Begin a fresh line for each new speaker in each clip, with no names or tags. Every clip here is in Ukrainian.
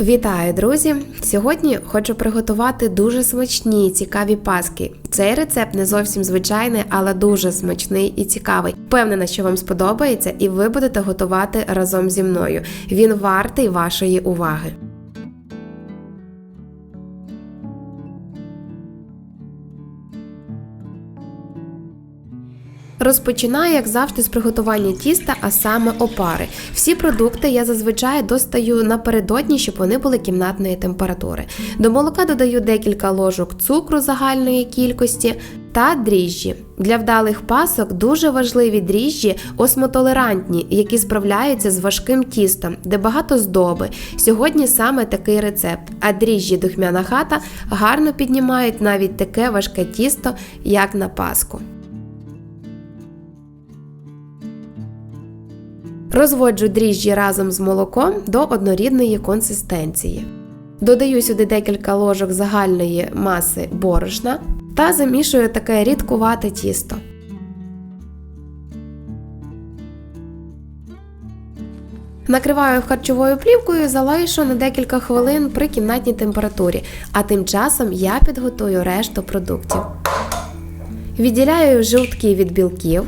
Вітаю, друзі! Сьогодні хочу приготувати дуже смачні і цікаві паски. Цей рецепт не зовсім звичайний, але дуже смачний і цікавий. Впевнена, що вам сподобається, і ви будете готувати разом зі мною. Він вартий вашої уваги. Розпочинаю, як завжди, з приготування тіста, а саме опари. Всі продукти я зазвичай достаю напередодні, щоб вони були кімнатної температури. До молока додаю декілька ложок цукру загальної кількості та дріжджі. Для вдалих пасок дуже важливі дріжджі осмотолерантні, які справляються з важким тістом, де багато здоби. Сьогодні саме такий рецепт. А дріжджі духмяна хата гарно піднімають навіть таке важке тісто, як на паску. Розводжу дріжджі разом з молоком до однорідної консистенції. Додаю сюди декілька ложок загальної маси борошна та замішую таке рідкувате тісто. Накриваю харчовою плівкою залишу на декілька хвилин при кімнатній температурі, а тим часом я підготую решту продуктів. Відділяю жовтки від білків.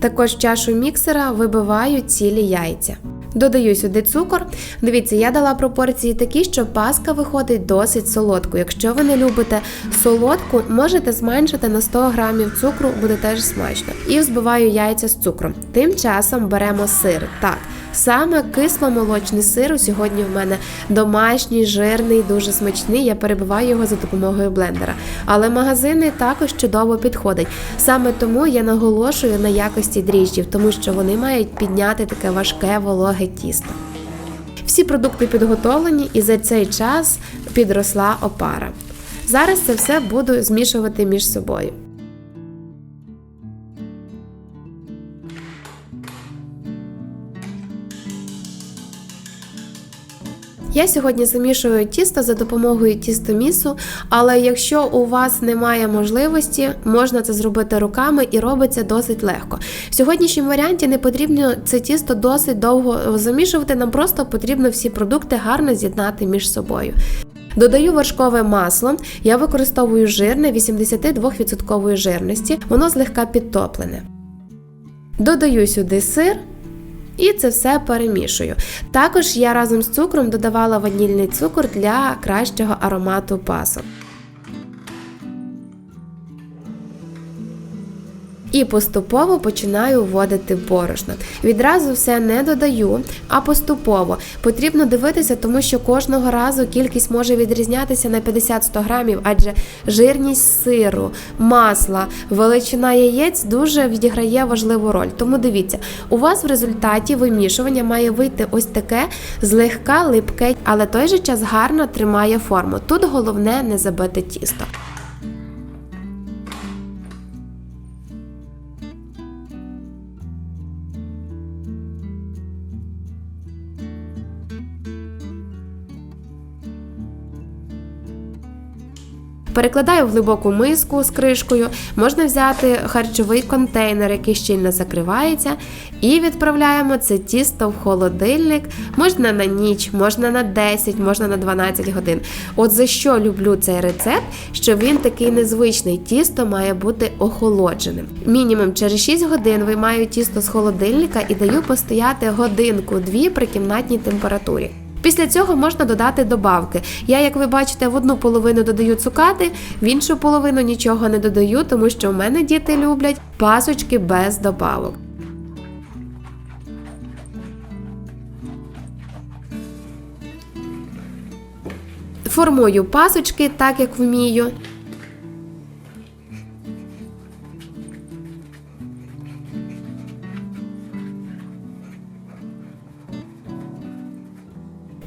Також чашу міксера вибиваю цілі яйця. Додаю сюди цукор. Дивіться, я дала пропорції такі, що паска виходить досить солодкою. Якщо ви не любите солодку, можете зменшити на 100 грамів цукру, буде теж смачно. І взбиваю яйця з цукром. Тим часом беремо сир. Так, саме кисломолочний сир сьогодні в мене домашній, жирний, дуже смачний. Я перебиваю його за допомогою блендера. Але магазини також чудово підходять. Саме тому я наголошую на якості дріжджів, тому що вони мають підняти таке важке вологе тісто. Всі продукти підготовлені і за цей час підросла опара. Зараз це все буду змішувати між собою. Я сьогодні замішую тісто за допомогою тістомісу, але якщо у вас немає можливості, можна це зробити руками і робиться досить легко. В сьогоднішньому варіанті не потрібно це тісто досить довго замішувати, нам просто потрібно всі продукти гарно з'єднати між собою. Додаю вершкове масло, я використовую жирне 82% жирності, воно злегка підтоплене. Додаю сюди сир. І це все перемішую. Також я разом з цукром додавала ванільний цукор для кращого аромату пасок. І поступово починаю вводити борошно. Відразу все не додаю, а поступово. Потрібно дивитися, тому що кожного разу кількість може відрізнятися на 50-100 грамів, адже жирність сиру, масла, величина яєць дуже відіграє важливу роль. Тому дивіться, у вас в результаті вимішування має вийти ось таке злегка липке, але той же час гарно тримає форму. Тут головне не забити тісто. Перекладаю в глибоку миску з кришкою, можна взяти харчовий контейнер, який щільно закривається, і відправляємо це тісто в холодильник. Можна на ніч, можна на 10, можна на 12 годин. От за що люблю цей рецепт, що він такий незвичний, тісто має бути охолодженим. Мінімум через 6 годин виймаю тісто з холодильника і даю постояти годинку-дві при кімнатній температурі. Після цього можна додати добавки. Я, як ви бачите, в одну половину додаю цукати, в іншу половину нічого не додаю, тому що в мене діти люблять пасочки без добавок. Формую пасочки так, як вмію.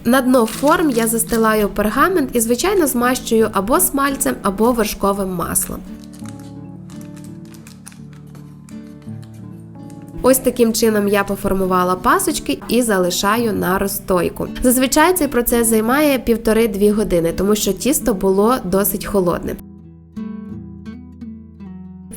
На дно форм я застилаю пергамент і, звичайно, змащую або смальцем, або вершковим маслом. Ось таким чином я поформувала пасочки і залишаю на розстойку. Зазвичай цей процес займає 1,5-2 години, тому що тісто було досить холодне.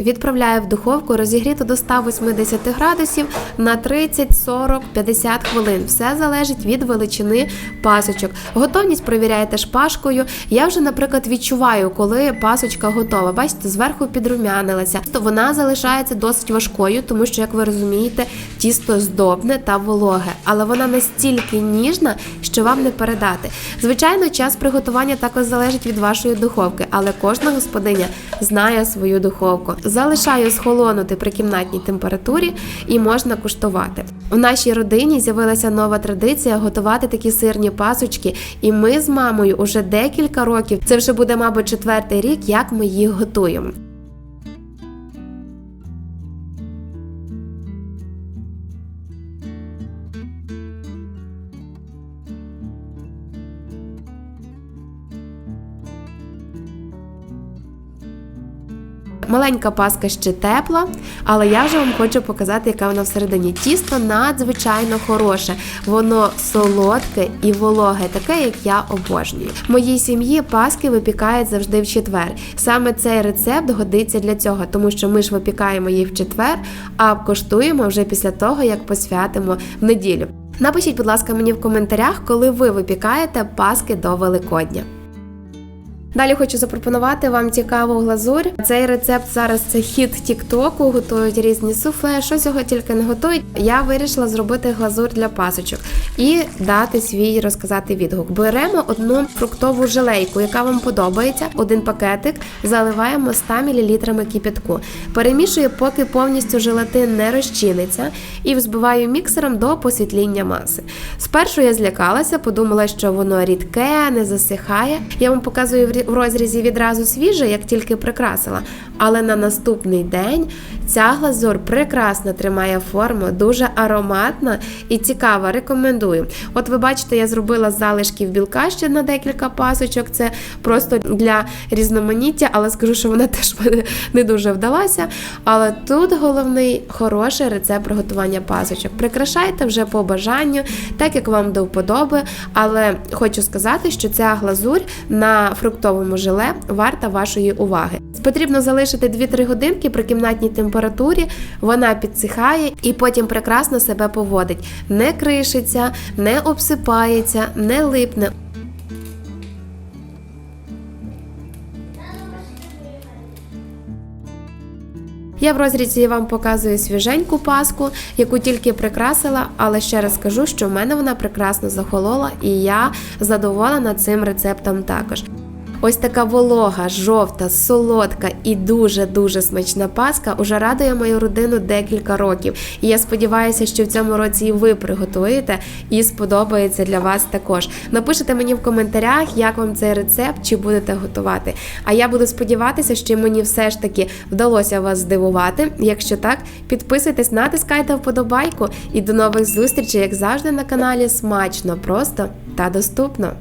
Відправляю в духовку розігріту до 180 градусів на 30, 40, 50 хвилин. Все залежить від величини пасочок. Готовність перевіряєте шпажкою. Я вже, наприклад, відчуваю, коли пасочка готова. Бачите, зверху підрумянилася. То вона залишається досить важкою, тому що, як ви розумієте, тісто здобне та вологе, але вона настільки ніжна, що вам не передати. Звичайно, час приготування також залежить від вашої духовки, але кожна господиня знає свою духовку. Залишаю схолонути при кімнатній температурі і можна куштувати. У нашій родині з'явилася нова традиція готувати такі сирні пасочки, і ми з мамою уже декілька років. Це вже буде, мабуть, четвертий рік, як ми їх готуємо. Маленька паска ще тепла, але я вже вам хочу показати, яка вона всередині. Тісто надзвичайно хороше, воно солодке і вологе, таке, як я обожнюю. В моїй сім'ї паски випікають завжди в четвер. Саме цей рецепт годиться для цього, тому що ми ж випікаємо їх в четвер, а коштуємо вже після того, як посвятимо в неділю. Напишіть, будь ласка, мені в коментарях, коли ви випікаєте паски до Великодня. Далі хочу запропонувати вам цікаву глазурь. Цей рецепт зараз це хід Тіктоку, готують різні суфле, що цього тільки не готують. Я вирішила зробити глазурь для пасочок і дати свій розказати відгук. Беремо одну фруктову желейку, яка вам подобається. Один пакетик заливаємо 100 мл кипятку. Перемішую, поки повністю желатин не розчиниться, і взбиваю міксером до посвітління маси. Спершу я злякалася, подумала, що воно рідке, не засихає. Я вам показую в розрізі відразу свіже, як тільки прикрасила. Але на наступний день ця глазур прекрасно тримає форму, дуже ароматна і цікава. Рекомендую. От ви бачите, я зробила з залишків білка ще на декілька пасочок. Це просто для різноманіття, але скажу, що вона теж не дуже вдалася. Але тут головний хороший рецепт приготування пасочок. Прикрашайте вже по бажанню, так як вам до вподоби. Але хочу сказати, що ця глазурь на фруктовому желе варта вашої уваги. Потрібно залишити 2-3 годинки при кімнатній температурі, вона підсихає і потім прекрасно себе поводить. Не кришиться, не обсипається, не липне. Я в розрізі вам показую свіженьку паску, яку тільки прикрасила, але ще раз скажу, що в мене вона прекрасно захолола, і я задоволена цим рецептом також. Ось така волога, жовта, солодка і дуже-дуже смачна паска уже радує мою родину декілька років. І я сподіваюся, що в цьому році і ви приготуєте і сподобається для вас також. Напишите мені в коментарях, як вам цей рецепт, чи будете готувати. А я буду сподіватися, що мені все ж таки вдалося вас здивувати. Якщо так, підписуйтесь, натискайте вподобайку і до нових зустрічей, як завжди, на каналі Смачно, просто та доступно.